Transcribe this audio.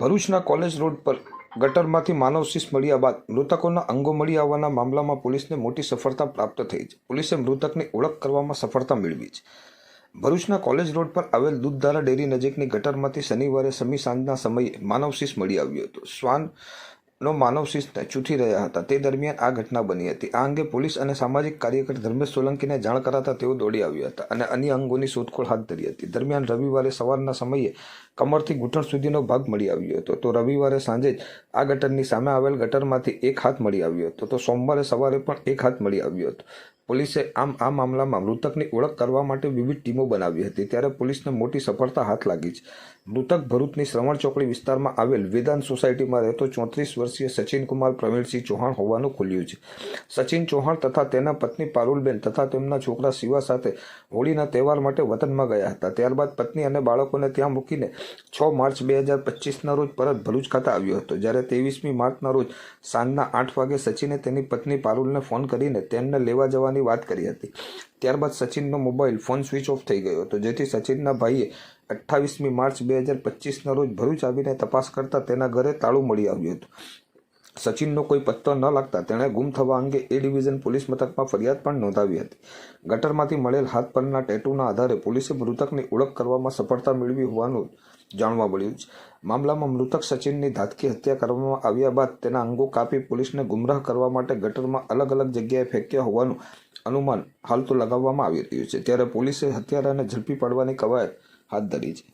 ભરૂચના college road પર ગટરમાંથી માનવ મળ્યા બાદ મૃતકોના અંગો મળી આવવાના મામલામાં પોલીસને મોટી સફળતા પ્રાપ્ત થઈ છે. પોલીસે મૃતકની ઓળખ કરવામાં સફળતા મેળવી છે. ભરૂચના કોલેજ રોડ પર આવેલ દૂધધારા ડેરી નજીકની ગટરમાંથી શનિવારે સમી સાંજના સમયે માનવ મળી આવ્યો હતો. શ્વાન નો માનવ શિસ્ત ચૂથી રહ્યા હતા. તે દરમિયાન આ ઘટના બની હતી. આ અંગે પોલીસ અને સામાજિક કાર્યકર ધર્મેશ સોલંકીને જાણ કરાતા તેઓ દોડી આવ્યા હતા અને અન્ય અંગોની શોધખોળ હાથ ધરી હતી. દરમિયાન રવિવારે સવારના સમયે કમરથી ઘૂંટણ સુધીનો ભાગ મળી આવ્યો હતો. તો રવિવારે સાંજે જ આ ગટરની સામે આવેલ ગટરમાંથી એક હાથ મળી આવ્યો હતો. તો સોમવારે સવારે પણ એક હાથ મળી આવ્યો હતો. પોલીસે આમ આ મામલામાં મૃતકની ઓળખ કરવા માટે વિવિધ ટીમો બનાવી હતી. ત્યારે પોલીસને મોટી સફળતા હાથ લાગી છે. મૃતક ભરૂચની શ્રવણ ચોકડી વિસ્તારમાં આવેલ વેદાંત સોસાયટીમાં રહેતો ચોત્રીસ વર્ષીય સચિન કુમાર પ્રવીણસિંહ ચૌહાણ હોવાનું ખુલ્યું છે. સચિન ચૌહાણ તથા તેના પત્ની પારુલબેન તથા તેમના છોકરા શિવા સાથે હોળીના તહેવાર માટે વતનમાં ગયા હતા. ત્યારબાદ પત્ની અને બાળકોને ત્યાં મૂકીને છ માર્ચ બે હજાર પચીસના રોજ પરત ભરૂચ ખાતે આવ્યો હતો. જ્યારે ત્રેવીસમી માર્ચના રોજ સાંજના આઠ વાગે સચિને તેની પત્ની પારુલને ફોન કરીને તેમને લેવા જવાની વાત કરી હતી. ત્યારબાદ સચિનનો મોબાઈલ ફોન સ્વિચ ઓફ થઈ ગયો હતો, જેથી સચિનના ભાઈએ અઠ્ઠાવીસમી માર્ચ બે હજાર પચીસના રોજ ભરૂચ આવીને તપાસ કરતા તેના ઘરે તાળું મળી આવ્યું હતું. સચિનનો કોઈ પત્તો ન લાગતા તેણે ગુમ થવા અંગે એ ડિવિઝન પોલીસ મથકમાં ફરિયાદ પણ નોંધાવી હતી. ગટરમાંથી મળેલ હાથ પરના ટેટુના આધારે પોલીસે મૃતકની ઓળખ કરવામાં સફળતા મેળવી હોવાનું જાણવા મળ્યું છે. મામલામાં મૃતક સચિનની ધાતકી હત્યા કરવામાં આવ્યા બાદ તેના અંગો કાપી પોલીસને ગુમરાહ કરવા માટે ગટરમાં અલગ અલગ જગ્યાએ ફેંક્યા હોવાનું અનુમાન હાલ તો લગાવવામાં આવી રહ્યું છે. ત્યારે પોલીસે હત્યારાને ઝડપી પાડવાની કવાયત હાથ ધરી છે.